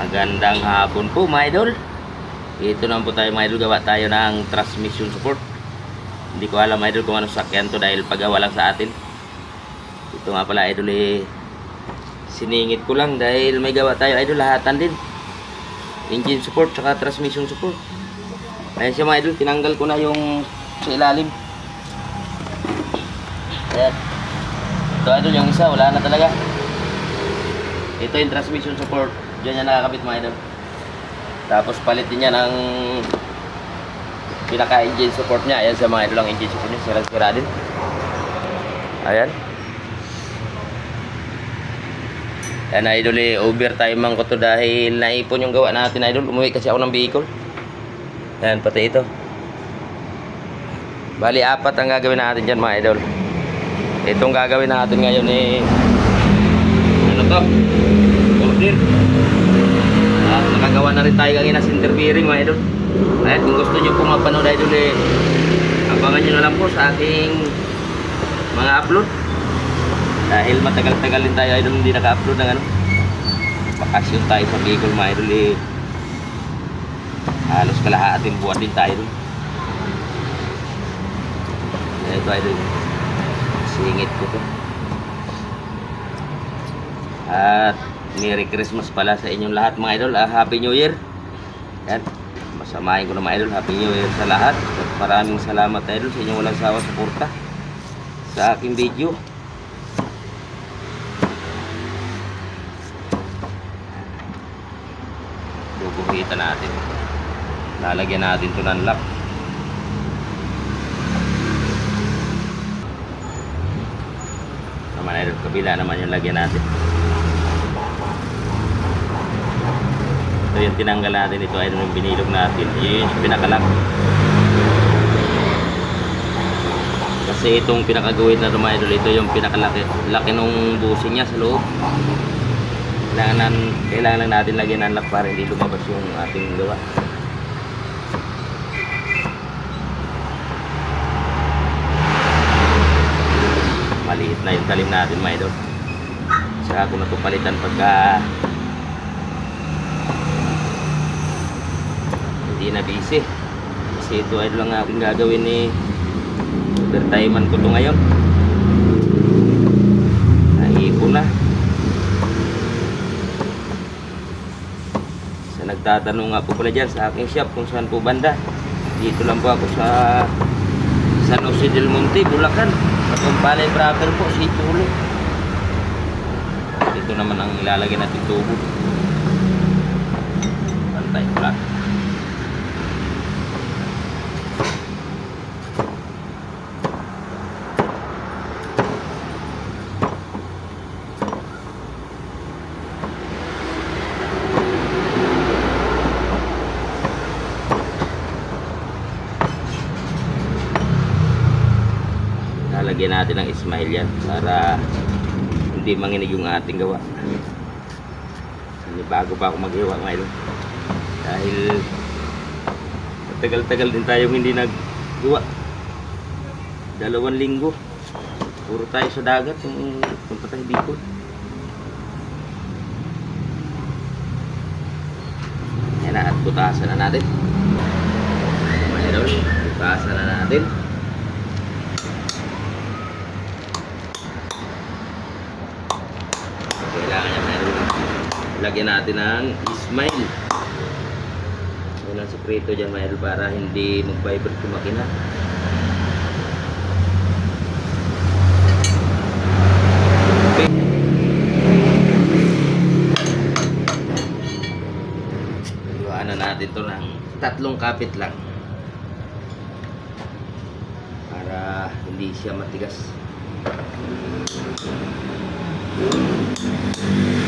Magandang hapon po mga idol. Ito naman po tayo mga idol. Gawa tayo ng transmission support. Hindi ko alam mga idol kung anong sakyan to dahil pagawa lang sa atin. Ito nga pala idol eh. Siningit ko lang dahil may gawa tayo idol lahatan din. Engine support tsaka transmission support. Ayan siya mga idol. Tinanggal ko na yung sa ilalim. Ayan. Ito idol yung isa. Wala na talaga. Ito yung transmission support. Diyan yan nakakabit mga idol. Tapos palitin niya ng pinaka-engine support niya. Ayan sa mga idol ang engine support niya. Sira-sira din. Ayan. Ayan idol eh. Overtime man ko to dahil naipon yung gawa natin idol. Umuwi kasi ako ng vehicle. Ayan pati ito. Bali apat ang gagawin natin dyan mga idol. Itong gagawin natin ngayon eh. Ano to? Order. Na rin tayo kanina center bearing mga idol. At kung gusto nyo pong mapanood idol eh, abangan nyo na lang po sa aking mga upload. Dahil matagal-tagal din tayo idol hindi naka-upload ng ano. Bakasyon tayo sa vehicle mga idol eh. Halos kalahating buwan din tayo dun. Ito idol. Singit ko to. At Merry Christmas pala sa inyong lahat mga idol. Ah, Happy New Year. Yan. Masamahin ko na mga idol. Happy New Year sa lahat. At maraming salamat idol sa inyong walang sawa suporta sa aking video. Bubuhitan natin. Lalagyan natin ito ng lock. Naman idol, kabila naman yung lagyan natin. Ito yung tinanggal natin ito ay yung binilog natin. Yun yung pinakalak. Kasi itong pinakagawin na mga idol, ito yung pinakalaki laki nung busing niya sa loob. Kailangan, kailangan lang natin lagyan ng lock para hindi lumabas yung ating gawa. Maliit na yung talim natin mga. Saka na ito palitan pagka hindi na busy. Kasi ito ay lang aking gagawin ni overtimean ko to ngayon. Naipon na. Sa nagtatanong nga po pala dyan sa aking shop kung saan po banda. Dito lang po ako sa San Jose del Monte, Bulacan. Patumpalay proper po, si Tulo. Ito naman ang ilalagay natin tubo. Pantay ko lang lalagyan natin ng smile yan para hindi manginig yung ating gawa. Hindi bago pa ako maghiwa ngayon dahil matagal-tagal din tayong hindi naggawa dalawang linggo. Puro tayo sa dagat yung punta tayo dito. Yan na at butasan na natin. Mayroon butasan na natin kailangan niya meron lagyan natin ng smile. Yun ang sekreto dyan mayroon para hindi mag-vibrate yung makina. Na natin to ng tatlong kapit lang. Para hindi siya matigas. Ayun, pangatlong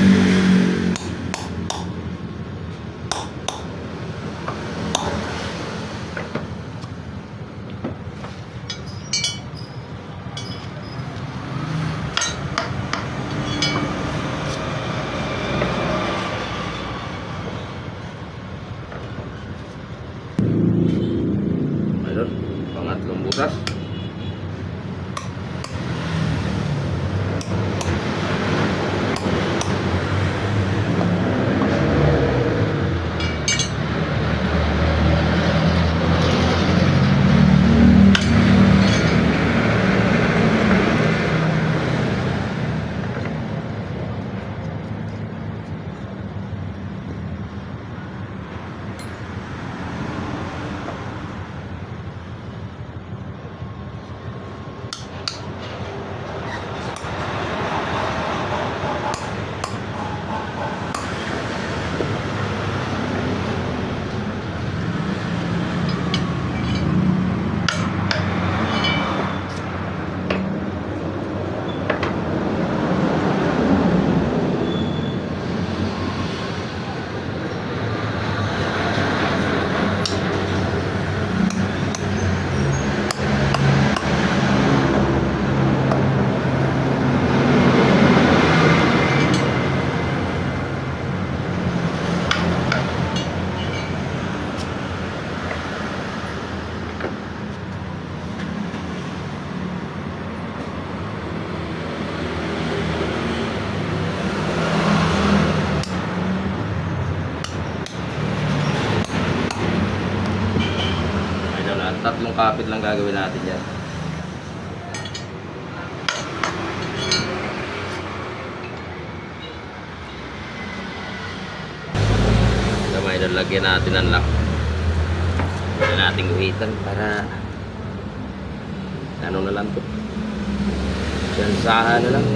kapit lang gagawin natin yan. Gamay na lagyan natin ang lock. Lagyan natin guhitan para ano na lang to. Siyansahan na lang.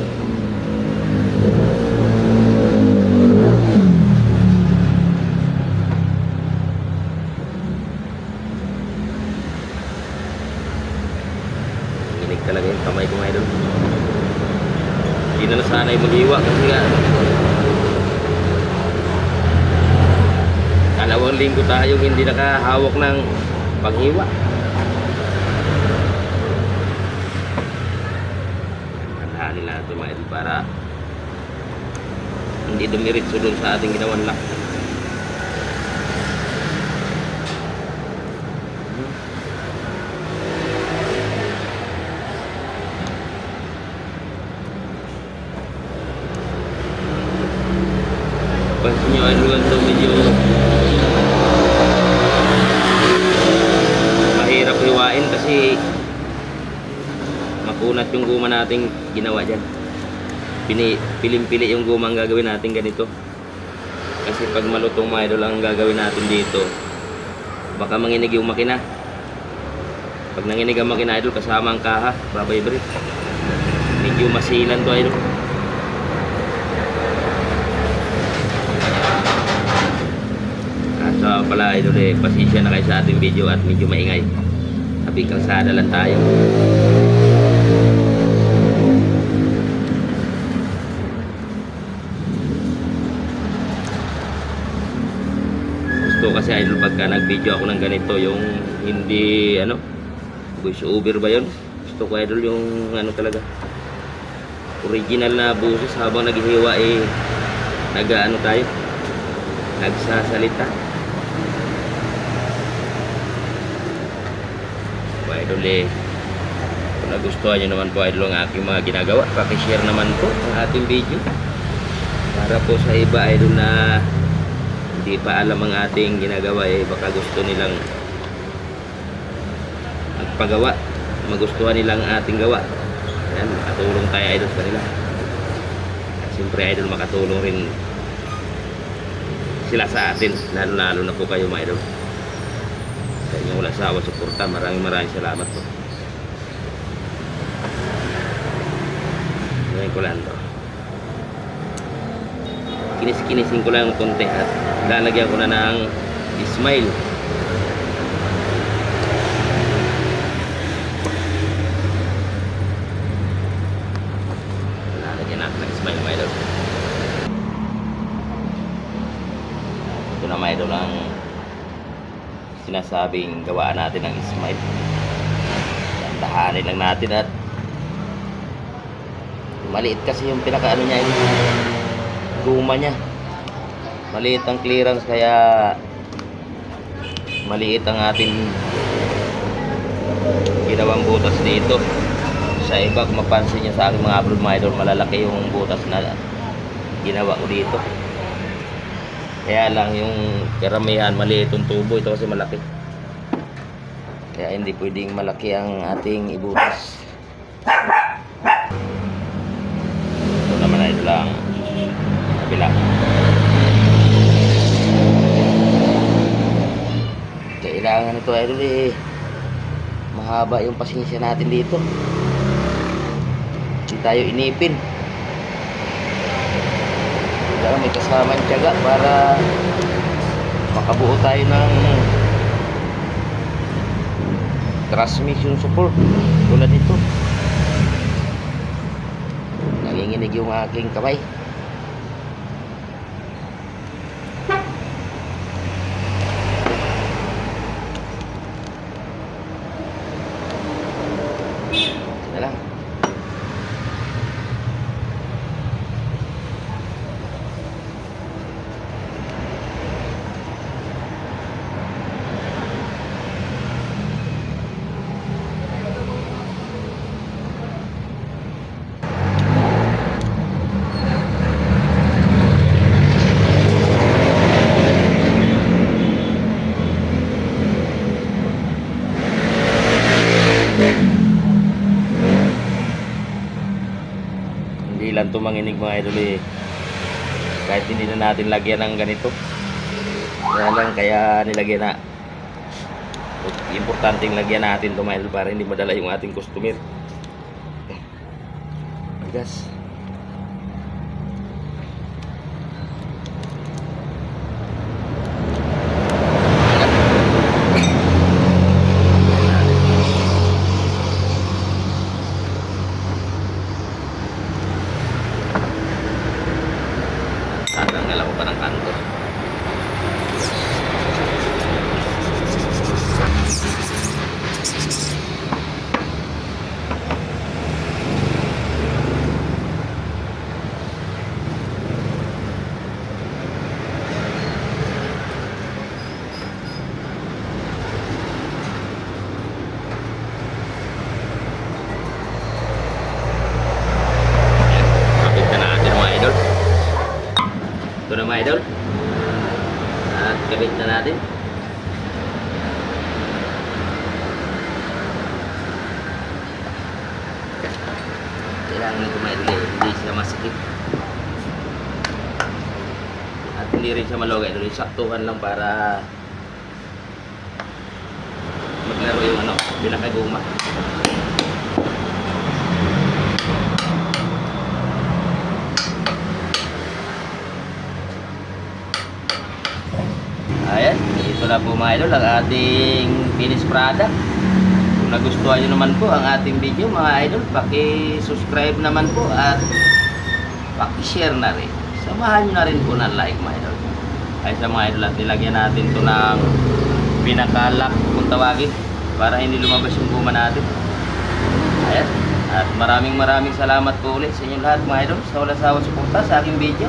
Inig talaga yung kamay ko mga idol. Hindi na nasanay mag-iwa kasi nga dalawang linggo tayong hindi nakahawak ng. Tandaan nila ito mga para hindi dumiritso doon sa ating ginawan lock. Pansin nyo, ano lang ito, medyo mahirap hiwain kasi makunat yung guma nating ginawa dyan. Pini, pilim-pili yung guma ang gagawin natin ganito. Kasi pag malutong mga idol ang gagawin natin dito, baka manginig yung makina. Pag nanginig ang makina idol, kasama ang kaha, babaybre. Medyo masilan to idol. Kaso pala idol eh, pasensya na kayo sa ating video at medyo maingay. Sabi kalsada lang tayo. Gusto kasi idol pagka nag-video ako ng ganito, yung hindi ano, voice over ba yun? Gusto ko idol yung ano talaga, original na buses habang naghihiwa eh, nag-ano tayo, nagsasalita. Idol eh, kung nagustuhan nyo naman po idol ang aking mga ginagawa, pakishare naman po ang ating video. Para po sa iba idol na hindi pa alam ang ating ginagawa eh, baka gusto nilang magpagawa, magustuhan nilang ating gawa. Ayan, makatulong tayo idol sa kanila. Siyempre idol makatulong rin sila sa atin lalo lalo na po kayo mga idol sa inyong wala sawa suporta. Maraming maraming salamat po. Ngayon ko lang to kinis-kinisin ko lang konti at lalagyan ko na ng smile lalagyan natin ng smile mga idol ito na mga idol ang sinasabing gawaan natin ng smile dahanin lang natin at maliit kasi yung pinaka ano niya yung guma niya. Maliit ang clearance kaya maliit ang ating ginawang butas dito. Sa iba kung mapansin nyo sa aking mga upload mga idol malalaki yung butas na ginawa ko dito kaya lang yung karamihan maliit yung tubo. Ito kasi malaki. Kaya hindi pwedeng malaki ang ating ibutas. Ito naman ay lang kabila. Kailangan ito idol eh. Mahaba yung pasensya natin dito. Hindi tayo inipin kailangan may kasamang tiyaga para makabuo tayo ng transmission support tulad nito. Nanginginig yung aking kamay Hindi lang tumanginig mga idol eh. Kahit hindi na natin lagyan ng ganito. Kaya lang, kaya nilagyan na. Importanteng lagyan natin ito mga idol para hindi madala yung ating customer. Gas. Tatanggal ako pa ng kanto. Kapit na natin mga idol. Ito na mga idol. At kabit na natin. Kailangan nito mga idol eh, hindi siya masikip. At hindi rin siya malogay. Rin saktuhan lang para maglaro yung ano, pinakaguma. Ayan, ito na po mga idol ang ating finished product. Kung nagustuhan nyo naman po ang ating video mga idol, paki-subscribe naman po at paki-share na rin. Samahan nyo na rin po ng like mga idol. Ay sa mga idol at nilagyan natin to ng pinaka-lock kung tawagin para hindi lumabas yung guma natin. Ayan. At maraming maraming salamat po ulit sa inyo lahat mga idol sa walang sawa suporta sa aking video.